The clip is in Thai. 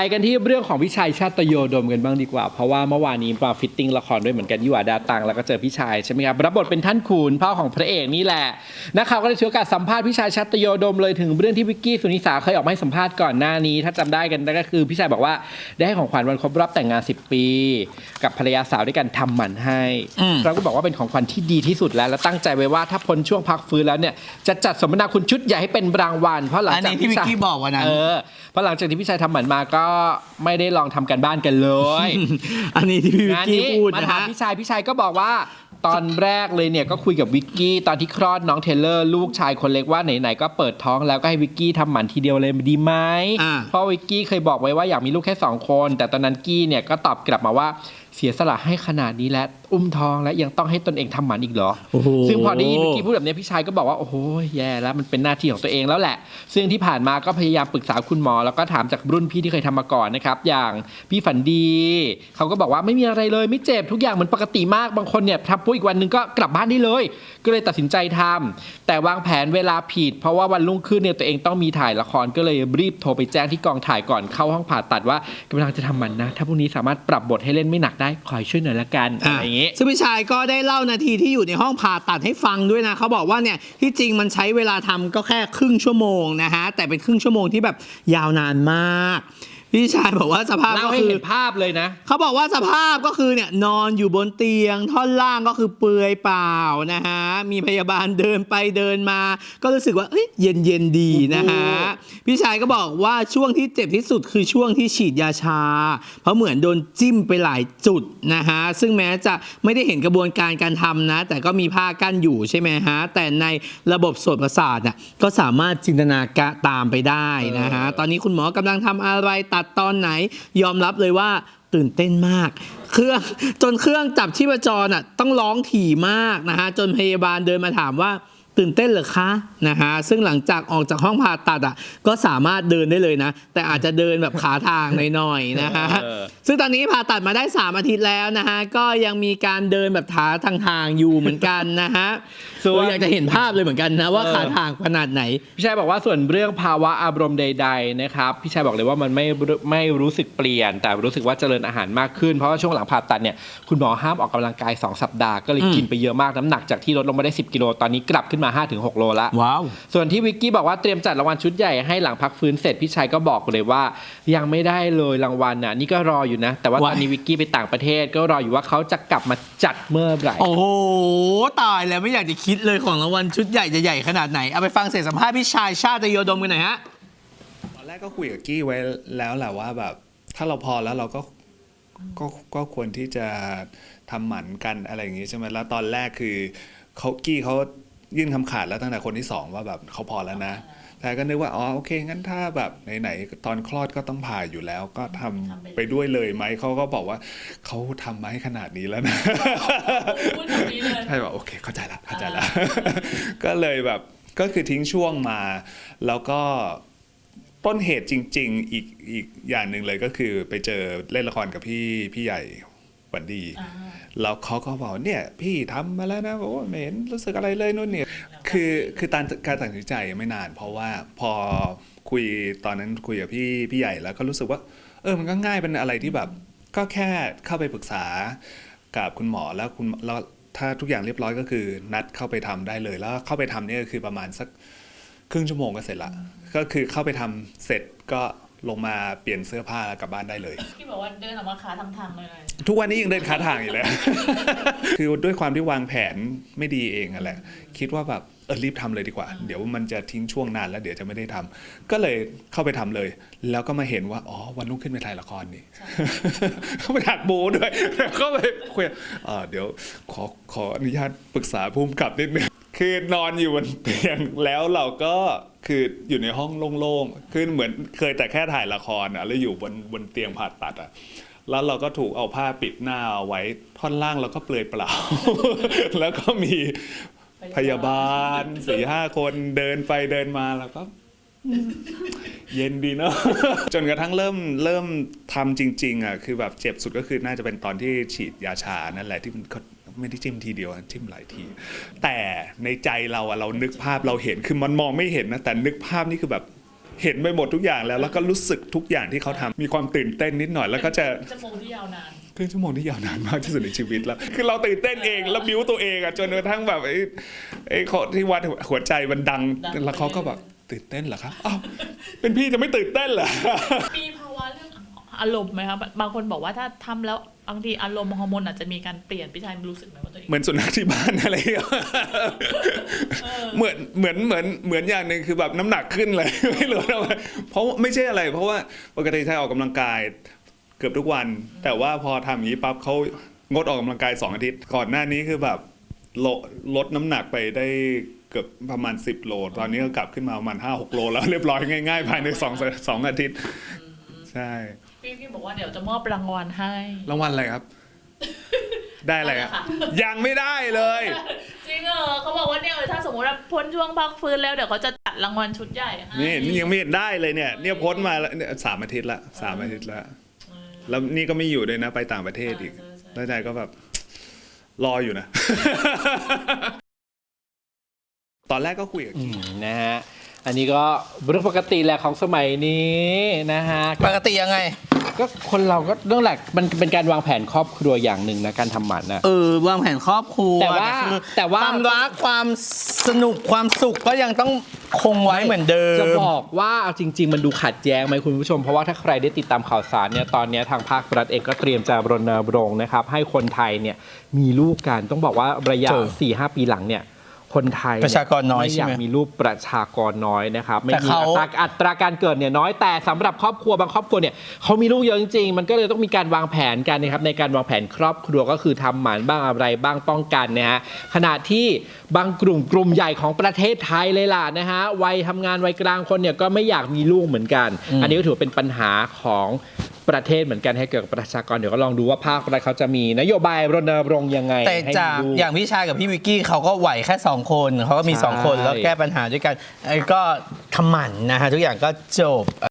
ไปกันที่เรื่องของพี่ชายชาตโยดมกันบ้างดีกว่า เพราะว่าเมื่อวานนี้มาฟิตติ้งละครด้วยเหมือนกันยี่หวาดาตังแล้วก็เจอพี่ชายใช่ไหมครับรับบทเป็นท่านขุนพ่อของพระเอกนี่แหละนักข่าวก็ได้ถือโอกาสสัมภาษณ์พี่ชายชาตโยดมเลยถึงเรื่องที่วิกกี้สุนิสาเคยออกมาให้สัมภาษณ์ก่อนหน้านี้ ถ้าจำได้กันก็คือพี่ชายบอกว่าได้ให้ของขวัญวันครบรอบแต่งงาน 10 ปี กับภรรยาสาวด้วยกันทำหมันให้อืมเราก็บอกว่าเป็นของขวัญที่ดีที่สุดแล้ว และตั้งใจไว้ว่าถ้าพ้นช่วงพักฟื้นแล้วเนี่ยจะจัดสมนาคุณชุดใหญ่ให้เป็นรางวัลเพราะหลังอันจากนี้ที่วิกชายกี้บอกวันนั้นเออเพราะหลังจากที่พี่ชายทำหมันมาก็ไม่ได้ลองทำกันบ้านกันเลย อันนี้ที่พี่วิกงานกี้นี้พูดมานะถามฮะ พี่ชายพี่ชายก็บอกว่า ตอนแรกเลยเนี่ยก็คุยกับวิกกี้ตอนที่คลอดน้องเทเลอร์ ลูกชายคนเล็กว่าไหนๆก็เปิดท้องแล้วก็ให้วิกกี้ทำหมันทีเดียวเลยดีไหมอ่า เพราะวิกกี้เคยบอกไว้ว่าอยากมีลูกแค่สองคน แต่ตอนนั้นกี้เนี่ยก็ตอบกลับมาว่าเสียสละให้ขนาดนี้แล้วอุ้มท้องแล้วยังต้องให้ตนเองทำหมันอีกเหรอโอ้โหซึ่งพอได้ยินวิกกี้พูดแบบนี้พี่ชายก็บอกว่าโอ้โหแย่แล้วมันเป็นหน้าที่ของตัวเองแล้วแหละ ซึ่งที่ผ่านมาก็พยายามปรึกษาคุณหมอ แล้วก็ถามจากรุ่นพี่ที่เคยทำมาก่อนนะครับ อย่างพี่ฝันดี เขาก็บอกว่าไม่มีอะไรเลยไม่เจ็บทุกอย่างเหมือนปกติมากบางคนเนี่ยทำปุ๊บอีกวันหนึ่งก็กลับบ้านได้เลย ก็เลยตัดสินใจทำแต่วางแผนเวลาผิด เพราะว่าวันรุ่งขึ้นเนี่ยตัวเองต้องมีถ่ายละครก็เลยรีบโทรไปแจ้งที่กองถ่ายก่อนเข้าห้องผ่าตัดว่ากำลังจะทำมันนะ ถ้าพรุ่งนี้สามารถปรับบทให้เล่นไม่หนักได้ขอให้ช่วยหน่อยละกันอะไรอย่างงี้ ซึ่งพี่ชายก็ได้เล่านาทีที่อยู่ในห้องผ่าตัดให้ฟังด้วยนะเขาบอกว่าเนี่ยที่จริงมันใช้เวลาทำก็แค่ครึ่งชั่วโมงนะฮะแต่เป็นครึ่งชั่วโมงที่แบบยาวนานมาก พี่ชายบอกว่าสภาพเล่าก็ให้คือเห็นภาพเลยนะ เขาบอกว่าสภาพก็คือเนี่ยนอนอยู่บนเตียง ท่อนล่างก็คือเปลือยเปล่านะฮะ มีพยาบาลเดินไปเดินมา ก็รู้สึกว่าเอ้ยเย็นเย็นๆดีนะฮะโอ้โหพี่ชายก็บอกว่าช่วงที่เจ็บที่สุดคือช่วงที่ฉีดยาชา เพราะเหมือนโดนจิ้มไปหลายจุดนะฮะ ซึ่งแม้จะไม่ได้เห็นกระบวนการการทำนะ แต่ก็มีผ้ากั้นอยู่ใช่ไหมฮะ แต่ในระบบส่วนประสาทน่ะก็สามารถจินตนาการตามไปได้นะฮะ ตอนนี้คุณหมอกำลังทำอะไรตัดตอนไหน ยอมรับเลยว่าตื่นเต้นมาก เครื่องจนเครื่องจับชีพจรอะต้องร้องถี่มากนะฮะจนพยาบาลเดินมาถามว่าตื่นเต้นเหรอคะนะฮะซึ่งหลังจากออกจากห้องผ่าตัดอะก็สามารถเดินได้เลยนะ แต่อาจจะเดินแบบขาทางหน่อยๆนะฮะเออซึ่งตอนนี้ผ่าตัดมาได้ 3 อาทิตย์แล้วนะฮะก็ยังมีการเดินแบบขาทางทางๆอยู่เหมือนกันนะฮะส่วนเราอยากจะเห็นภาพเลยเหมือนกันนะว่าเออขาทางขนาดไหน พี่ชายบอกว่าส่วนเรื่องภาวะอารมณ์ใด ๆ นะครับ พี่ชายบอกเลยว่ามันไม่ไม่รู้สึกเปลี่ยน แต่รู้สึกว่าเจริญอาหารมากขึ้น เพราะว่าช่วงหลังผ่าตัดเนี่ยคุณหมอห้ามออกกำลังกาย 2 สัปดาห์ก็เลยอืมกินไปเยอะมากน้ำหนักจากที่ลดลงมาได้ 10 กิโลตอนนี้กลับขึ้นมา 5-6 โลละว้าวส่วนที่วิกกี้บอกว่าเตรียมจัดรางวัลชุดใหญ่ให้หลังพักฟื้นเสร็จพี่ชายก็บอกเลยว่า ยังไม่ได้เลยรางวัลน่ะนี่ก็รออยู่นะ แต่ว่าตว้าอนนี้วิกกี้ไปต่างประเทศก็รออยู่ว่าเขาจะกลับมาจัดเมื่อไหร่โอ้โหตายแล้วไม่อยากจะคิดิดเลยของรางวัลชุดใหญ่จะใหญ่ขนาดไหน เอาไปฟังเสียงสัมภาษณ์พี่ชายชาติโยดมกันหน่อยฮะ ตอนแรกก็คุยกับกี้ไว้แล้วแหละว่าแบบ ถ้าเราพอแล้วเราก็ก็ก็ควรที่จะทำหมันกันอะไรอย่างงี้ใช่ไหมแล้วตอนแรกคือเขากี้เขา ยื่นคำขาดแล้วตั้งแต่คนที่สองว่าแบบเขาพอแล้วนะ แต่ก็นึกว่าอ๋อโอเคงั้นถ้าแบบไหนๆตอนคลอดก็ต้องผ่าอยู่แล้ว ก็ทำไปด้วยเลยไหมเขาก็บอกว่าเขาทำมาให้ขนาดนี้แล้วนะพูดแบบนี้เลยใช่แบบโอเค เข้าใจละเข้าใจละก็เลยแบบก็คือทิ้งช่วงมา แล้วก็ต้นเหตุจริง ๆ อีกอีกอย่างหนึ่งเลยก็คือไปเจอเล่นละครกับพี่พี่ใหญ่ห วันดีอ่าแล้วเขาก็บอกเนี่ยพี่ทำมาแล้วนะบอกว่าไม่เห็นรู้สึกอะไรเลยนู่นเนี่ยคือคือการการตัดสินใจไม่นาน เพราะว่าพอคุยตอนนั้นคุยกับพี่พี่ใหญ่แล้วก็รู้สึกว่า เออมันก็ง่ายเป็นอะไรที่แบบ ก็แค่เข้าไปปรึกษากับคุณหมอแล้วคุณแล้วถ้าทุกอย่างเรียบร้อยก็คือนัดเข้าไปทำได้เลย แล้วเข้าไปทำเนี่ยก็คือประมาณสักครึ่งชั่วโมงก็เสร็จละก็คือเข้าไปทำเสร็จก็ ลงมาเปลี่ยนเสื้อผ้าแล้วกลับบ้านได้เลย ที่บอกว่าเดินออกมาขาทางทางๆเลยเลยทุกวันนี้ยังเดินขาทางอยู่เลย คือด้วยความที่วางแผนไม่ดีเองอะแหละ คิดว่าแบบเออรีบทำเลยดีกว่า เดี๋ยวมันจะทิ้งช่วงนานแล้วเดี๋ยวจะไม่ได้ทำก็เลยเข้าไปทำเลย แล้วก็มาเห็นว่า อ๋อ วันรุ่งขึ้นไปถ่ายละครนี่ เข้าไปถักโบด้วยแล้วก็ไปคุยเออเดี๋ยวขอขออนุญาตปรึกษาภูมิกับนิดนึงคือนอนอยู่บนเตียงแล้วเราก็ คืออยู่ในห้องโล่งๆ คือเหมือนเคยแต่แค่ถ่ายละครอะแล้วอยู่บนบนเตียงผ่าตัดอะแล้วเราก็ถูกเอาผ้าปิดหน้าไว้ท่อนล่างเราก็เปลือยเปล่า แล้วก็มีพยาบาลสี่ห้าคนเดินไปเดินมาแล้วก็ เย็นดีเนาะจนกระทั่งเริ่มเริ่มทำจริง ๆอะคือแบบเจ็บสุดก็คือน่าจะเป็นตอนที่ฉีดยาชานั่นแหละที่มัน ไม่ได้จิ้มทีเดียวอะจิ้มหลายที แต่ในใจเราอะเรานึกภาพเราเห็นคือมันมองไม่เห็นนะแต่นึกภาพนี่คือแบบเห็นไปหมดทุกอย่างแล้ว แล้วก็รู้สึกทุกอย่างที่เขาทำมีความตื่นเต้นนิดหน่อยแล้วก็จะ ชั่วโมงที่ยาวนาน ครึ่งชั่วโมงที่ยาวนานมากที่สุดในชีวิตแล้ว คือเราตื่นเต้นเองแล้วบิ้วตัวเองอะจนกระทั่งแบบไอ้ไอ้ข้อที่วัดหัวใจมันดัง ดังแล้วเขาก็แบบตื่นเต้นเหรอครับอ้าวเป็นพี่จะไม่ตื่นเต้นเหรอ มีภาวะเรื่องอารมณ์ไหมคะบางคนบอกว่าถ้าทำแล้ว บางทีอารมณ์ฮอร์โมนอาจจะมีการเปลี่ยนพี่ชายรู้สึกไหมว่าตัวเองเหมือนสุนัขที่บ้านอะไรอย่างเงี้ยเหมือนเหมือนเหมือนเหมือนอย่างหนึ่งคือแบบน้ำหนักขึ้นเลยไม่รู้ทำไมเพราะไม่ใช่อะไร เพราะว่าปกติใช้ออกกำลังกายเกือบทุกวัน แต่ว่าพอทำอย่างนี้ปั๊บเขางดออกกำลังกายสองอาทิตย์ ก่อนหน้านี้คือแบบลดลดน้ำหนักไปได้เกือบประมาณ 10 โล ตอนนี้ก็กลับขึ้นมาประมาณ5 6 โล แล้วเรียบร้อยง่ายๆ ภายในสองสองอาทิตย์ ใช่ พี่พี่บอกว่าเดี๋ยวจะมอบรางวัลให้ รางวัลอะไรครับ ได้อะไรครับค่ะยังไม่ได้เลย จริงเหรอเขาบอกว่าเนี่ยถ้าสมมติว่าพ้นช่วงพักฟื้นแล้วเดี๋ยวเขาจะจัดรางวัลชุดใหญ่ให้นี่นี่ยังไม่เห็นได้เลยเนี่ย เนี่ยพ้นมาแล้วเนี่ยสามอาทิตย์ละสามอาทิตย์ละแล้วนี่ก็ไม่อยู่ด้วยนะไปต่างประเทศอีกแล้วใจก็แบบรออยู่นะ ตอนแรกก็คุยกับ อืมนะฮะ อันนี้ก็เรื่องปกติแหละของสมัยนี้นะฮะ ปกติยังไง ก็คนเราก็เรื่องแหละมันเป็นการวางแผนครอบครัวอย่างหนึ่งนะการทำหมันนะ เออวางแผนครอบครัวแต่ว่าคือแต่ว่า ความรักความสนุกความสุขก็ยังต้องคงไว้เหมือนเดิม จะบอกว่าเอาจริง ๆ มันดูขัดแย้งไหมคุณผู้ชม เพราะว่าถ้าใครได้ติดตามข่าวสารเนี่ยตอนเนี้ยทางภาครัฐเองก็เตรียมจะรณรงค์นะครับให้คนไทยเนี่ยมีลูกกันต้องบอกว่าระยะ ถูก 4-5 ปีหลังเนี่ย คนไทยเยประชากรน้อยไม่ใช่อยากไหมมีลูกประชากรน้อยนะครับไม่แต่มีเขาอัตราอัตราการเกิดเนี่ยน้อยแต่สำหรับครอบครัวบางครอบครัวเนี่ยเขามีลูกเยอะจริงๆมันก็เลยต้องมีการวางแผนกันนะครับในการวางแผนครอบครัวก็คือทำหมันบ้างอะไรบ้างป้องกันนะฮะขณะที่บางกลุ่มกลุ่มใหญ่ของประเทศไทยเลยล่ะนะฮะวัยทำงานวัยกลางคนเนี่ยก็ไม่อยากมีลูกเหมือนกัน อันนี้ก็ถือว่าเป็นปัญหาของ ประเทศเหมือนกันให้เกี่ยวกับประชากรเดี๋ยวก็ลองดูว่าภาครัฐเขาจะมีนโยบายรณรงค์ยังไงแต่ให้จากมีลูก อย่างพี่ชายกับพี่วิกกี้เขาก็ไหวแค่ 2 คนเขาก็มีใช่2คนแล้วแก้ปัญหาด้วยกันไอ้ก็ทำหมันนะฮะทุกอย่างก็จบ